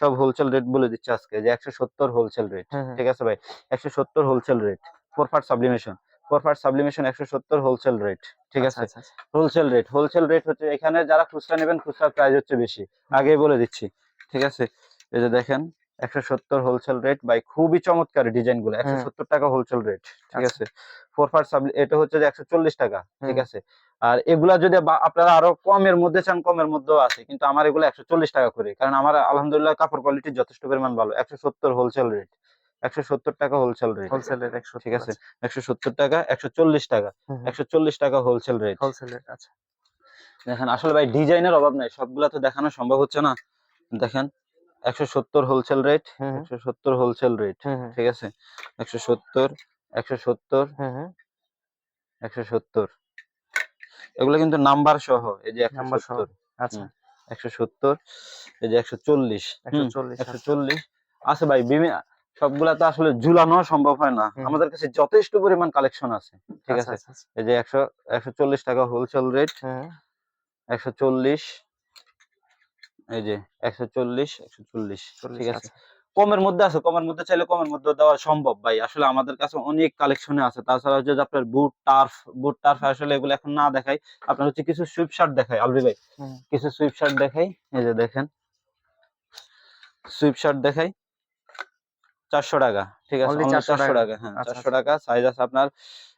[SPEAKER 1] সব হোলসেল রেট বলে দিচ্ছে আজকে যে একশো সত্তর হোলসেল রেট। ঠিক আছে ভাই? একশো সত্তর wholesale rate four part sublimation four sublimation একশো সত্তর হোলসেল রেট ঠিক
[SPEAKER 2] আচ্ছা,
[SPEAKER 1] আছে। হোলসেল রেট হোলসেল রেট হচ্ছে এখানে যারা খুচরা নেবেন খুচরা প্রাইস হচ্ছে বেশি। আগেই বলে দিচ্ছি। ঠিক আছে? এই যে দেখেন একশো সত্তর হোলসেল রেট বাই খুবই চমৎকার ডিজাইনগুলো। একশো সত্তর টাকা হোলসেল রেট ঠিক
[SPEAKER 2] আচ্ছা।
[SPEAKER 1] আছে? ফোর পার্ট এটা হচ্ছে যে একশো চল্লিশ টাকা ঠিক আছে? আর এগুলা যদি আপনারা আরও কমের মধ্যে চান কমের মধ্যেও আছে কিন্তু আমার এগুলো একশো চল্লিশ টাকা করে কারণ আমার আলহামদুলিল্লাহ কাপড় কোয়ালিটি যথেষ্ট পরিমাণ ভালো একশো সত্তর হোলসেল রেট একশো সত্তর টাকা হোলসেল রেট
[SPEAKER 2] হোলসেল রেট 170
[SPEAKER 1] ঠিক আছে? একশো সত্তর টাকা একশো চল্লিশ টাকা। একশো চল্লিশ টাকা হোলসেল রেট
[SPEAKER 2] হোলসেল রেট আচ্ছা।
[SPEAKER 1] দেখেন আসলে ভাই ডিজাইনের অভাব নাই সবগুলা তো দেখানো সম্ভব হচ্ছে না। দেখেন একশো সত্তর হোলসেল রেট। একশো সত্তর হোলসেল রেট। ঠিক আছে? একশো সত্তর একশো সত্তর। একশো সত্তর। এগুলো কিন্তু নাম্বার সহ এই যে একশো
[SPEAKER 2] নাম্বার সহ।
[SPEAKER 1] সত্তর।
[SPEAKER 2] আচ্ছা।
[SPEAKER 1] একশো সত্তর এই যে একশো চল্লিশ।
[SPEAKER 2] 140
[SPEAKER 1] একশো চল্লিশ আছে ভাই বিভিন্ন সবগুলা তো আসলে ঝুলানো সম্ভব হয় না। আমাদের কাছে যথেষ্ট পরিমাণ কালেকশন আছে ঠিক
[SPEAKER 2] আচ্ছা,
[SPEAKER 1] আছে?
[SPEAKER 2] আচ্ছা, আচ্ছা।
[SPEAKER 1] এই যে একশো একশো চল্লিশ টাকা হোলসেল রেট একশো চল্লিশ। এই যে একশো চল্লিশ একশো চল্লিশ। ঠিক আছে?
[SPEAKER 2] আচ্ছা।
[SPEAKER 1] কমের মধ্যে আছে কমের মধ্যে চাইলে কমের মধ্যে দেওয়া সম্ভব ভাই। আসলে আমাদের কাছে অনেক কালেকশনে আছে। তাছাড়া হচ্ছে যে আপনার বুট টার্ফ বুট টার্ফ আসলে এগুলো এখন না দেখাই। আপনার হচ্ছে কিছু সুইপ শার্ট দেখাই আলবি ভাই। কিছু সুইপ শার্ট দেখাই এই যে দেখেন। সুইপ শার্ট দেখাই। চারশো টাকা ঠিক আছে?
[SPEAKER 2] Only
[SPEAKER 1] only
[SPEAKER 2] 400
[SPEAKER 1] চারশো
[SPEAKER 2] টাকা।
[SPEAKER 1] হ্যাঁ
[SPEAKER 2] আচ্ছা,
[SPEAKER 1] চারশো টাকা। সাইজ আছে আপনার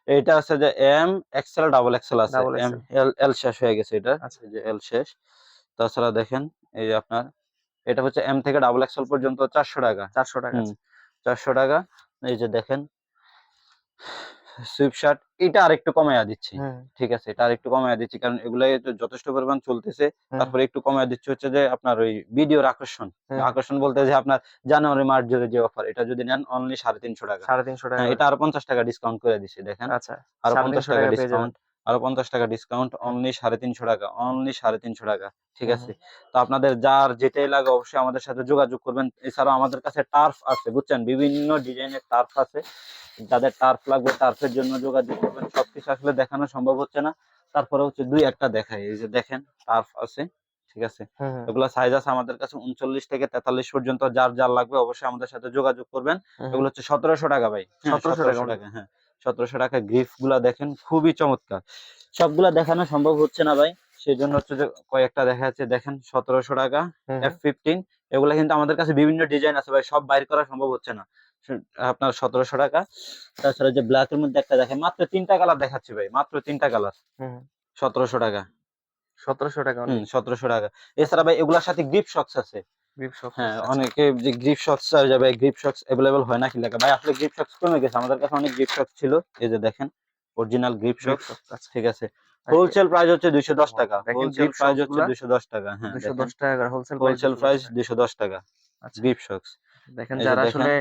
[SPEAKER 1] এটা আছে যে এম এক্সেল ডাবল এক্সেল আছে। এম এল এল শেষ হয়ে গেছে এটা
[SPEAKER 2] আচ্ছা।
[SPEAKER 1] যে এল শেষ। তাছাড়া দেখেন এই যে আপনার এটা হচ্ছে এম থেকে ডাবল এক্সেল পর্যন্ত চারশো টাকা।
[SPEAKER 2] 400 টাকা
[SPEAKER 1] চারশো টাকা। এই যে দেখেন সুইপ শার্ট এটা আরেকটু কমাইয়া দিচ্ছি। ঠিক আছে এটা আরেকটু কমাইয়া দিচ্ছি কারণ এগুলাই তো যথেষ্ট পরিমাণ চলতেছে। তারপরে একটু কমাইয়া দিচ্ছি হচ্ছে যে আপনার ওই ভিডিওর আকর্ষণ। আকর্ষণ বলতে যে আপনার জানুয়ারি মার্চ জুড়ে যে অফার এটা যদি নেন অনলি সাড়ে তিনশো টাকা।
[SPEAKER 2] 350 টাকা।
[SPEAKER 1] হ্যাঁ, এটা আরও পঞ্চাশ টাকা ডিসকাউন্ট করে দিছি দেখেন।
[SPEAKER 2] আচ্ছা
[SPEAKER 1] আর পঞ্চাশ টাকা
[SPEAKER 2] টাকা।
[SPEAKER 1] ডিসকাউন্ট আরও পঞ্চাশ টাকা ডিসকাউন্ট অনলি সাড়ে তিনশো টাকা অনলি সাড়ে তিনশো টাকা ঠিক আছে? তো আপনাদের যার যেটাই লাগে অবশ্যই আমাদের সাথে যোগাযোগ করবেন। এছাড়াও আমাদের কাছে টার্ফ আছে বুঝছেন? বিভিন্ন ডিজাইনের টার্ফ আছে। যাদের টার্ফ লাগবে টার্ফের জন্য যোগাযোগ করবেন। সবকিছু আসলে দেখানো সম্ভব হচ্ছে না। তারপরে হচ্ছে দুই একটা দেখাই। এই যে দেখেন টার্ফ আছে ঠিক আছে? এগুলো সাইজ আছে আমাদের কাছে উনচল্লিশ থেকে তেতাল্লিশ পর্যন্ত। যার যার লাগবে অবশ্যই আমাদের সাথে যোগাযোগ করবেন। এগুলো হচ্ছে সতেরোশো টাকা ভাই। হ্যাঁ,
[SPEAKER 2] 1700 টাকা
[SPEAKER 1] 1700 টাকা হ্যাঁ। সতেরোশো টাকা গ্রিফগুলা দেখেন খুবই চমৎকার। সবগুলা দেখানো সম্ভব হচ্ছে না ভাই। সেই জন্য হচ্ছে যে কয়েকটা দেখা যাচ্ছে দেখেন সতেরোশো টাকা এফ ফিফটিন এগুলা কিন্তু আমাদের কাছে বিভিন্ন ডিজাইন আছে ভাই সব বাইর করা সম্ভব হচ্ছে না। আপনার সতেরোশো টাকা তাছাড়া যে ব্ল্যাক এর মধ্যে একটা দেখেন মাত্র তিনটা কালার দেখাচ্ছি ভাই মাত্র তিনটা কালার সতেরোশো টাকা।
[SPEAKER 2] সতেরোশো টাকা
[SPEAKER 1] হুম সতেরোশো টাকা। এছাড়া ভাই এগুলার সাথে গ্রিপ শক্স আছে। হ্যাঁ অনেকে যে গ্রিপ শক্স যাবে গ্রিপ শক্স হয় না কি লাগে ভাই আসলে গ্রিপ শক্স কমে গেছে আমাদের কাছে অনেক গ্রিপ শক্স ছিল এই যে দেখেন অরিজিনাল গ্রিপ শক্স ঠিক আছে। হোলসেল প্রাইস হচ্ছে দুইশো দশ টাকা হোলসেল প্রাইস হচ্ছে
[SPEAKER 2] গুলা।
[SPEAKER 1] দুইশো দশ টাকা হ্যাঁ
[SPEAKER 2] দুশো দশ টাকা হোলসেল
[SPEAKER 1] হোলসেল প্রাইস দুইশো দশ টাকা।
[SPEAKER 2] আচ্ছা।
[SPEAKER 1] গ্রিপ শক্স
[SPEAKER 2] দেখেন যারা আসলে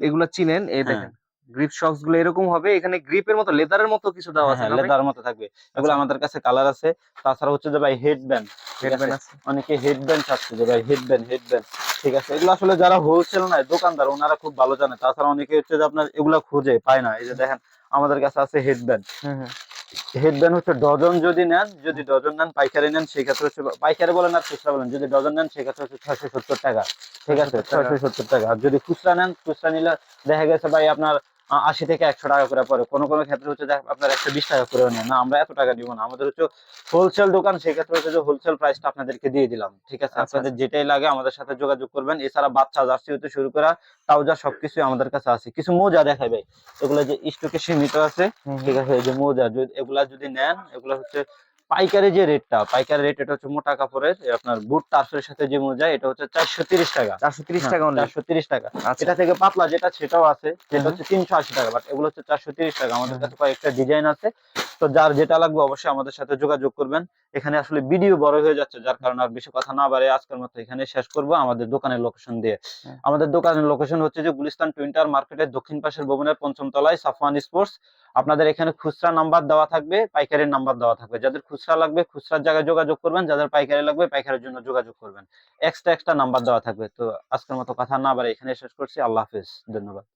[SPEAKER 2] এগুলা চিনেন এই
[SPEAKER 1] হ্যাঁ।
[SPEAKER 2] দেখেন গ্রিপ শক্সগুলো এরকম হবে এখানে গ্রিপের মতো লেদারের মতো কিছু দেওয়া আছে
[SPEAKER 1] হ্যাঁ
[SPEAKER 2] না ভাই?
[SPEAKER 1] লেদার মতো থাকবে। এগুলো
[SPEAKER 2] আচ্ছা।
[SPEAKER 1] আমাদের কাছে কালার আছে। তাছাড়া হচ্ছে যে ভাই হেড ব্যান্ড
[SPEAKER 2] Headband আছে?
[SPEAKER 1] অনেকে হেড ব্যান্ড চাচ্ছে যে ভাই হেড ব্যান্ড হেড ব্যান্ড ঠিক আছে? এগুলো আসলে যারা হোলসেল নাই দোকানদার ওনারা খুব ভালো জানে। তাছাড়া অনেকে হচ্ছে যে আপনার এগুলা খুঁজে পায় না। এই যে দেখেন আমাদের কাছে আছে head band
[SPEAKER 2] hmm hmm.
[SPEAKER 1] Head band হচ্ছে ডজন যদি নেন যদি ডজন নেন পাইকারি নেন সেই ক্ষেত্রে হচ্ছে পাইকারি বলেন আর খুচরা বলেন যদি ডজন নেন সেই ক্ষেত্রে হচ্ছে ছয়শো সত্তর টাকা। ঠিক আছে? ছয়শো সত্তর টাকা। আর যদি খুচরা নেন খুচরা নিলে দেখা গেছে ভাই আপনার আশি থেকে একশো টাকা করে পড়ে। কোনো কোনো ক্ষেত্রে হচ্ছে আপনার একশো বিশ টাকা করে নেন না আমরা এত টাকা দিব না। আমাদের হচ্ছে হোলসেল দোকান সেই ক্ষেত্রে হচ্ছে যে হোলসেল প্রাইসটা আপনাদেরকে দিয়ে দিলাম। ঠিক আছে?
[SPEAKER 2] আচ্ছা,
[SPEAKER 1] আপনাদের যেটাই লাগে আমাদের সাথে যোগাযোগ করবেন। এছাড়া বাচ্চা জার্সি হতে শুরু করা ট্রাউজার সবকিছু আমাদের কাছে আছে। কিছু মোজা দেখাই ভাই। এগুলো যে স্টকে সীমিত আছে। ঠিক আছে? এই যে মোজা যদি এগুলা যদি নেন এগুলো হচ্ছে পাইকারি যে রেটটা পাইকারি রেট এটা হচ্ছে মোটা কাপড়ের আপনার বুট টার্ফের সাথে যে মোজা এটা হচ্ছে চারশো তিরিশ টাকা।
[SPEAKER 2] চারশো তিরিশ টাকা অনলি
[SPEAKER 1] চারশো তিরিশ টাকা।
[SPEAKER 2] আচ্ছা।
[SPEAKER 1] এটা থেকে পাতলা যেটা সেটাও আছে যেটা হচ্ছে তিনশো আশি টাকা বাট এগুলো হচ্ছে চারশো তিরিশ টাকা। আমাদের কাছে কয়েকটা ডিজাইন আছে। তো যার যেটা লাগবে অবশ্যই আমাদের সাথে যোগাযোগ করবেন। এখানে আসলে ভিডিও বড় হয়ে যাচ্ছে যার কারণে আর বেশি কথা না বাড়ে। আজকের মতো এখানে শেষ করব। আমাদের দোকানের লোকেশন দিয়ে।
[SPEAKER 2] হ্যাঁ।
[SPEAKER 1] আমাদের দোকানের লোকেশন হচ্ছে যে গুলিস্তান টুইন্টার মার্কেটের দক্ষিণ পাশের ভবনের পঞ্চম তলায় সাফওয়ান স্পোর্টস আপনাদের এখানে খুচরা নাম্বার দেওয়া থাকবে পাইকারির নাম্বার দেওয়া থাকবে। যাদের খুচরা লাগবে খুচরার জায়গায় যোগাযোগ করবেন। যাদের পাইকারি লাগবে পাইকারির জন্য যোগাযোগ করবেন। এক্সট্রা এক্সট্রা নাম্বার দেওয়া থাকবে। তো আজকের মতো কথা না বাড়ে এখানে শেষ করছি। আল্লাহ হাফিজ। ধন্যবাদ।